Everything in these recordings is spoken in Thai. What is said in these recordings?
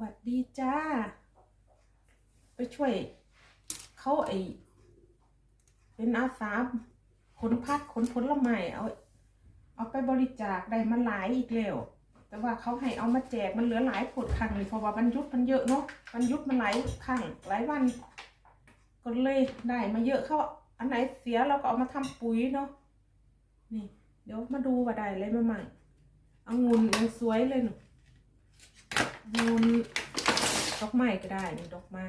วัสดีจ้า ไปช่วย เขาไอเป็นอาสาขนพักขนผลไม้เอา เอาไปบริจาคได้มาหลายอีกแล้ว แต่ว่าเขาให้เอามาแจกมันเหลือหลายผดครั้งเลยเพราะว่าวันยุดมันเยอะเนาะวันยุดมันหลายครั้งหลายวันก็เลยได้มาเยอะเขาอันไหนเสียเราก็เอามาทำปุ๋ยเนาะนี่ เดี๋ยวมาดูว่าได้อะไรมาใหม่เอางุนยังสวยเลยหนู งุนดอกไม้ก็ได้นี่ดอกไม้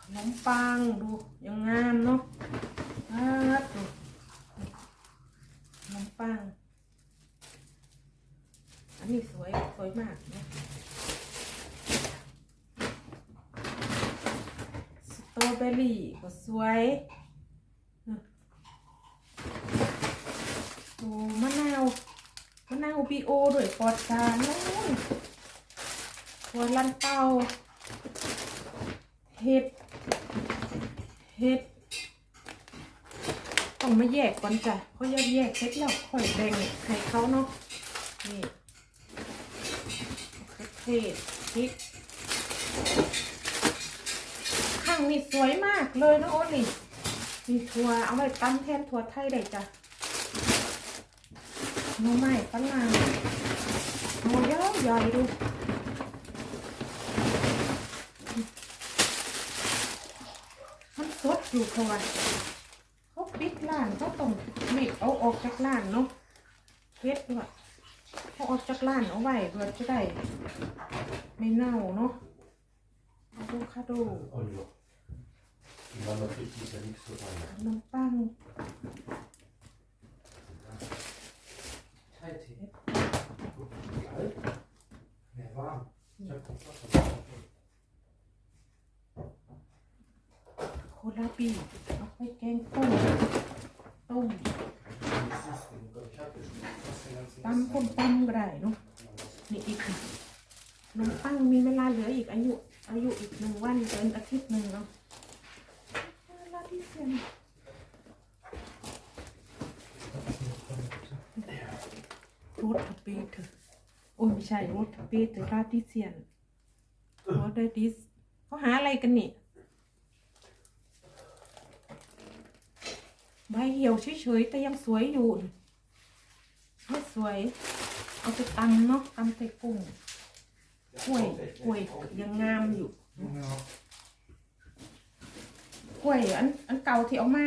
ขนมปังดูยังงามเนาะครับดูขนมปัง อันนี้สวยสวยมากเนาะสตรอเบอรี่ก็สวยนะโอ้มะนาว มะนาวบีโอด้วยปอดสารนู้นหัวลันเต้าเห็ด เห็ด ต้องมาแยกก่อนจ้ะเพราะแยกแยกเสร็จแล้วค่อยแบ่งให้เขาเนาะ นี่เทศพริกข้างนี่สวยมากเลยนะโอ้นี่มีถั่วเอาไว้ตั้มแทนถั่วไทยได้จ้ะ หน้องไม้ฝรั่งโอ้ยใหญ่ดูมันสดอยู่ก่อนเขาปิดร้านเขาต้องรีบเอาออกจากร้านเนาะเพชรด้วยเขาออกจากร้านเอาไว้เพื่อจะได้ไม่เน่าเนาะอะโวคาโด Olio. Il vanno tutti per X ขนมปัง โคลาบีเอาไปแกงต้มต้มตำต้มตำก็ได้เนาะนี่อีกนมปังมีเวลาเหลืออีกอายุอายุอีกหนึ่งวันเป็นอาทิตย์หนึ่งเนาะเวลาที่เสียนรูทปีเถอะโอ้ยไม่ใช่รูทปีเถอะราดิเซียน โรดดิสเขาหาอะไรกันนี่ใบเหี่ยวเฉยๆแต่ยังสวยอยู่ไม่สวย เอาไปตำเนาะตำใส่กุ้งกล้วยกล้วยยังงามอยู่กล้วยอันอันเก่าที่เอามา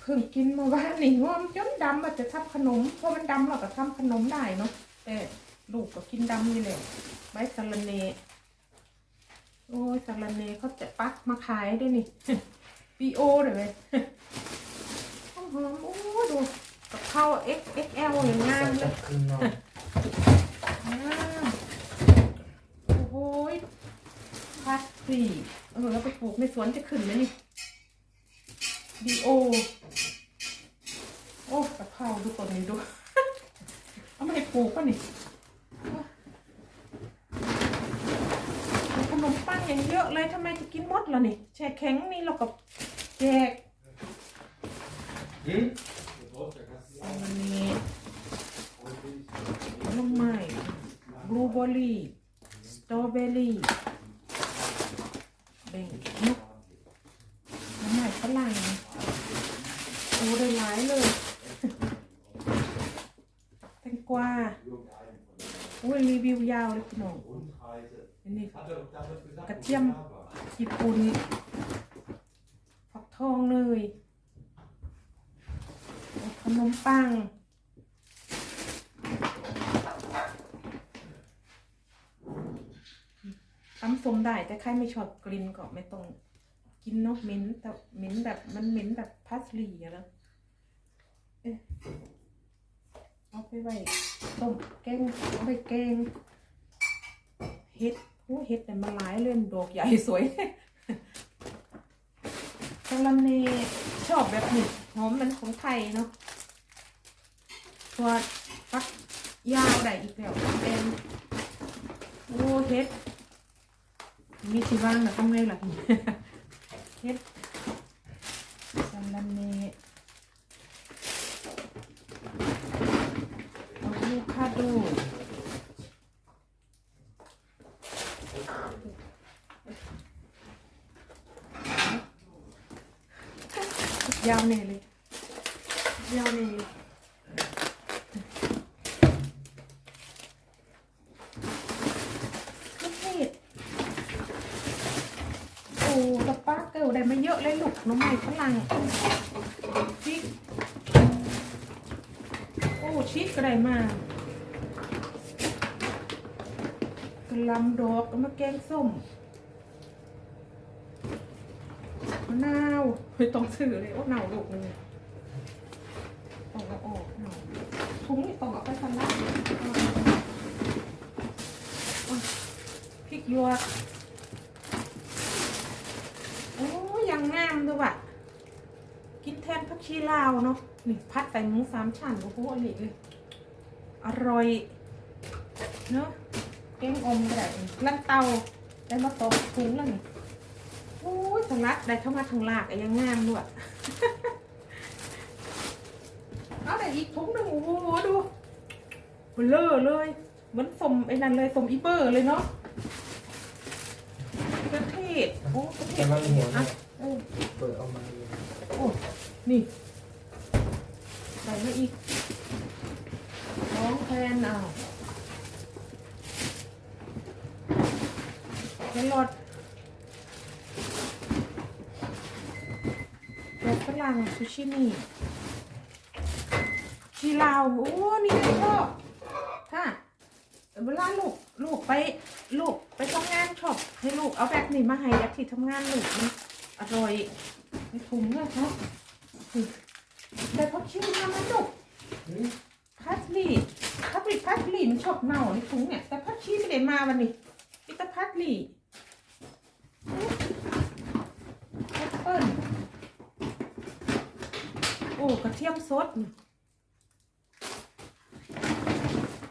เพิ่งกินเมื่านนี่ว่ามันจนดำมันจะทำขนมเพราะมันดำเราก็ทำขนมได้เนาะแต่ ลูกก็กินดำนี่แหละใบสะระเนโอ้ยสะระเนเขาจะปักมาขายด้วยนี่ปีโอเลยไหมหอมหอมๆโอ้ดูกับข้าว XXL อย่างงามเลย No. อ้าวโอ้โหยพัดสี่เออแล้วไปปลูกในสวนจะขึ้นไหมนี่ดีโอ โอ้กะเพราดูต้นนี้ดู เอาไม่ได้ปลูกป่ะนี่ ขนมปังอย่างเยอะเลยทำไมจะกินหมดล่ะนี่แช่แข็งนี่เราก็แจก Mm? อันนี้ผลไม้บลูเบอร์รี่สตรอเบอร์รี่เบ่งนุกน้ำไม้ฝรั่งโอ้ได้หลายเลย แตงกวาโอ้ยรีวิวยาวเลยพี่น้องอันนี้กระเทียมญี่ปุ่นฝักทองเลยขนมปังตำส้มได้แต่ใครไม่ชอบกลิ่นก็ไม่ต้องกินเนาะเหม็นแต่เหม็นแบบมันเหม็นแบบพาสลีอะแล้วเอ๊ะเอาไปไว้ ต้มแกงเอาไปแกงเห็ดโอ้เห็ดแต่ยมันหลายเลยดอกใหญ่สวยกะละเนชอบแบบนี้หอมมันของไทยเนาะตัวฟักยาวได้อีกแล้วเป็นโอ้เห็ดมีที่ว่างนะทำไงล่ะเฮ็ดซาลาเนอะโวคาโด ยาวแน่เลยยาวแน่เลยลูกเทศโอ้สปาเกิลได้มาเยอะเลยลูกน้องใหม่ฝรั่งพริกโอ้ชีสก็ได้มากระลำดอกก็มาแกงส้ม มะนาวเฮ้ยต้องซื้อเลยโอ้เน่าลูกเลยต้องเอาออกเน่าถุงนี่ต้องเอาไปสลัดเอาพริกหยวกโอ้ยังงามด้วยว่ะกินแทนผักชีลาวเนาะนี่พัดใส่หมูสามชั้นโอ้โหอร่อยเลยอร่อยเนาะแกงอมก็ได้ลั่นเตาได้มาตอกถุงแล้วนี่ โอ้ยสลัดได้เข้ามาทางลากอะยังงามด้วยเอาแต่อีกถุงหนึ่งโอ้โหดูเบลอเลยเหมือนสมไอ้นั่นเลยสมอีเบอร์เลยเนาะกระเทศโอ้กระเทศกำลังหัวอะเนี่ยเออเปิดออกมาเลยโอ้นี่ใส่มาอีกน้องแพนเอาแครอท ดอกฝรั่งซูชินี่ชีลาวโอ้นี่ไงพ่อค่ะเวลาลูกลูกไปลูกไปทำงานชอบให้ลูกเอาแบบนี้มาให้ยักที่ทำงานลูกมันอร่อยในถุงเนี่ยครับแต่พอชิมมามันลูกอืมพัสลีพัสลีพัสลีมันชอบเน่าในถุงเนี่ยแต่พัชชีไม่ได้มาวันนี้มีแต่พัสลีแอปเปิ้ล โอ้กระเทียมสด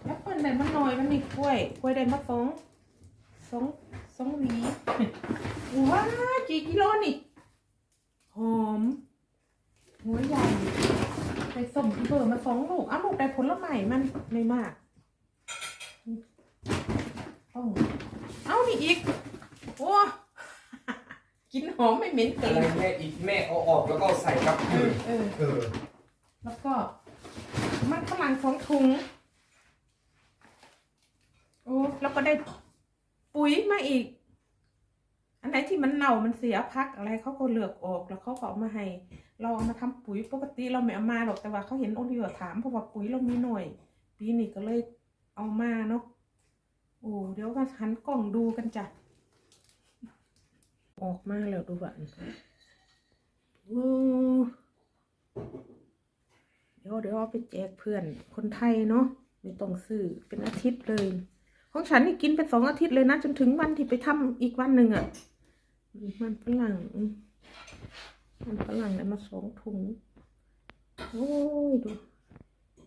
แอปเปิ้ลได้มาหน่อยมันนี่กล้วยกล้วยได้มาสองสองสองหวีว้ากี่กิโลนี่หอมหัวใหญ่ไปส่งเบอร์มาสองลูกอ้าวลูกได้ผลไม้มันไม่มากต้องเอานี่อีก หอมไม่เหม็นเกิอะไรนแม่อีกแม่เอาออกแล้วก็ใส่กับเออเออเออแล้วก็ มันฝรั่งสองถุงโอ้แล้วก็ได้ปุ๋ยมาอีก อันไหนที่มันเน่ามันเสียพักอะไรเขาก็เลือกออกแล้วเขาก็เอามาให้ เราเอามาทำปุ๋ยปกติเราไม่เอามาหรอกแต่ว่าเขาเห็นโอลิเวอร์ถามเพราะว่าปุ๋ยเรามีหน่อย ปีนี้ก็เลยเอามาเนาะโอ้เดี๋ยวก็หันกล้องดูกันจ้ะ ออกมาแล้วดูบ้านเดี๋ยวเดี๋ยวเอาไปแจกเพื่อนคนไทยเนาะไม่ต้องซื้อเป็นอาทิตย์เลย ของฉันนี่กินเป็นสองอาทิตย์เลยนะ จนถึงวันที่ไปทำอีกวันหนึ่งอะ่ะมันฝรั่งมันฝรั่งได้มาสองถุงโอ้ยดู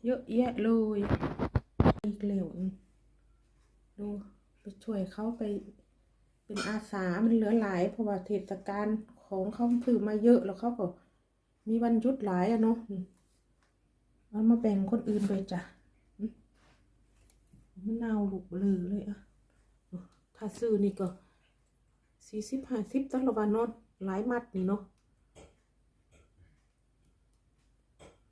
เยอะแยะเลยอีกเหลวดูไปช่วยเขาไป เป็นอาสา มันเหลือหลายเพราะว่าเทศกาลของเขาถือมาเยอะแล้วเขาก็มีวันยุดหลายอะเนาะมเอามาแบ่งคนอื่นไปจ้ะมมะนาวลูกเบลอเลยอะถ้าซื้อนี่ก็สี่สิบห้าสิบตลอดวันนอนหลายมัดนี่เนาะ